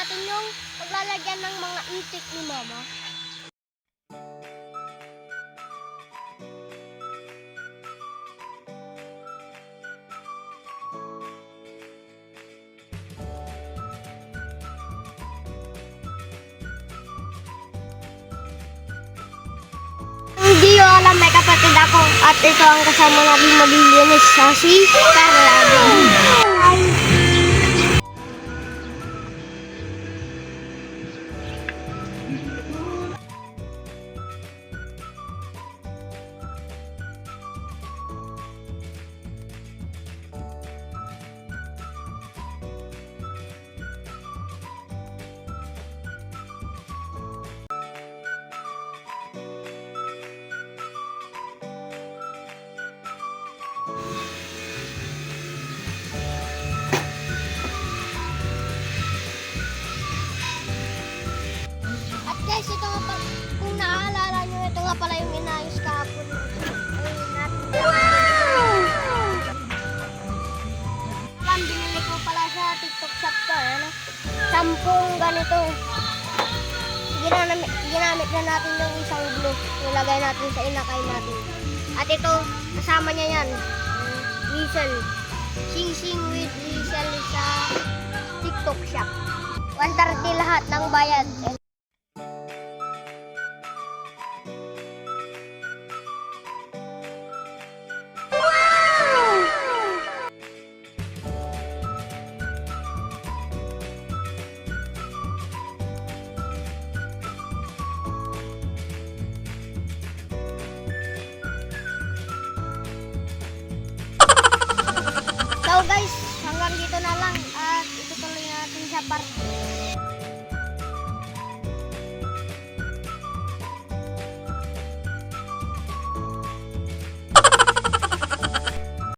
natin yung paglalagyan ng mga itik ni mama. Hindi ko alam may kapatid ako at ito ang kasama natin maglilinis sa si nga pala yung inayos kahapon. Wow! Alam, binili ko pala sa TikTok shop to. Ano? Sampung ganito. Ginamit, ginamit na natin yung isang glue. Nilagay natin sa inakay natin. At ito, kasama niya yan. Weasel. Sing Sing with Weasel sa TikTok shop. 130 lahat ng bayad. Guys, hanggang dito na lang. At itutuloy natin sa part